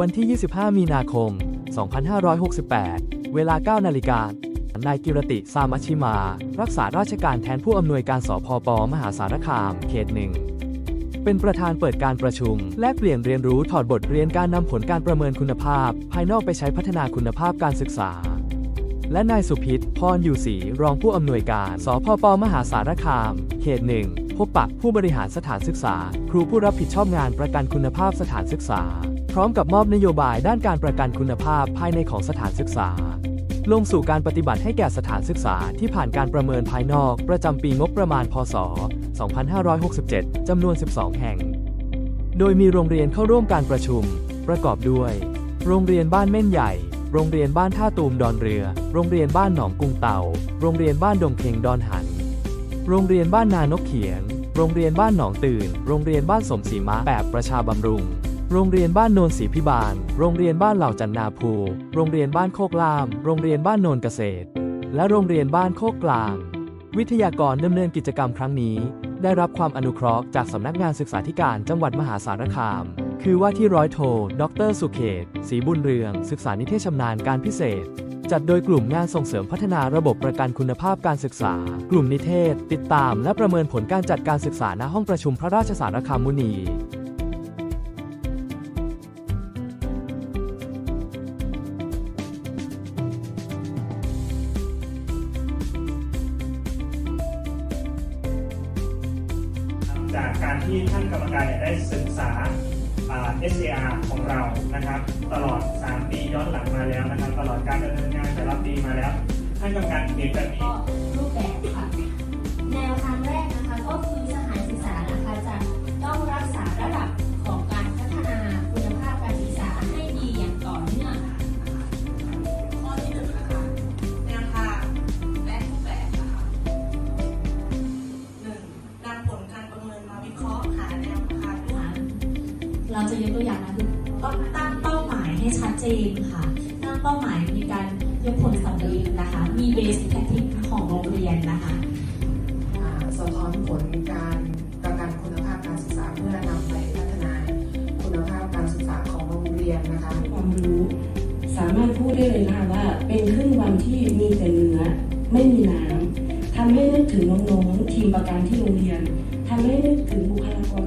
วันที่ 25 มีนาคม 2568 เวลา 9 นาฬิกานายกิรติสามัชิมา รักษาราชการแทนผู้อำนวยการสพปมหาสารคาม เขตหนึ่ง เป็นประธานเปิดการประชุม แลกเปลี่ยนเรียนรู้ถอดบทเรียนการนำผลการประเมินคุณภาพ ภายนอกไปใช้พัฒนาคุณภาพการศึกษา และนายสุพิษพรอยู่ศรีรองผู้อำนวยการสพปมหาสารคาม เขตหนึ่งพบปะผู้บริหารสถานศึกษา ครูผู้รับผิดชอบงานประกันคุณภาพสถานศึกษา พร้อมกับมอบนโยบายด้านการประกันคุณภาพภายในของสถานศึกษา ลงสู่การปฏิบัติให้แก่สถานศึกษาที่ผ่านการประเมินภายนอก ประจำปีงบประมาณ พศ 2567 จำนวน 12 แห่ง โดยมีโรงเรียนเข้าร่วมการประชุม ประกอบด้วย โรงเรียนบ้านเม่นใหญ่ โรงเรียนบ้านท่าตูมดอนเรือ โรงเรียนบ้านหนองกุงเต่า โรงเรียนบ้านดงเพงดอนหัน โรงเรียนบ้านนานกเขียง โรงเรียนบ้านหนองตื่น โรงเรียนบ้านสมศรีมะแบบประชาบำรุง โรงเรียนบ้านโนนศรีพิบาล โรงเรียนบ้านเหล่าจันนาภู โรงเรียนบ้านโคกลาม โรงเรียนบ้านโนนเกษตร และโรงเรียนบ้านโคกกลาง วิทยากรดำเนินกิจกรรมครั้งนี้ ได้รับความอนุเคราะห์จากสำนักงานศึกษาธิการจังหวัดมหาสารคาม คือว่าที่ร้อยโท ดร สุเขตศรีบุญเรือง ศึกษานิเทศชำนาญการพิเศษ จัดโดยกลุ่มงานส่งเสริมพัฒนาระบบประกันคุณภาพการศึกษา กลุ่มนิเทศ ติดตาม และประเมินผลการจัดการศึกษาณห้องประชุมพระราชสารคามมุนี จากการที่ท่านกรรมการเนี่ยได้ศึกษา SAR ของเรานะครับ ตลอด 3 ปีย้อนหลังมาแล้วนะครับ ตลอดการดำเนินงานแต่ละปีมาแล้ว ท่านกรรมการเห็นแบบนี้ ก็รูปแบบค่ะ แนวทางแรกนะคะก็คือ เราจะยกตัวอย่างนะคือต้องตั้งเป้าหมายให้ชัดเจนค่ะตั้งเป้าหมายมีการยกผลสำเร็จนะคะ มีเบสแพทริกของโรงเรียนนะคะอ่าสะท้อนผลการประกันคุณภาพการศึกษาเพื่อนำไปพัฒนาคุณภาพการศึกษาของโรงเรียนนะคะความรู้สามารถพูดได้เลยนะคะว่าเป็นครึ่งวันที่มีแต่เนื้อไม่มีน้ำทำให้นึกถึงน้องๆทีมประกันที่โรงเรียนทำให้นึกถึงบุคลากร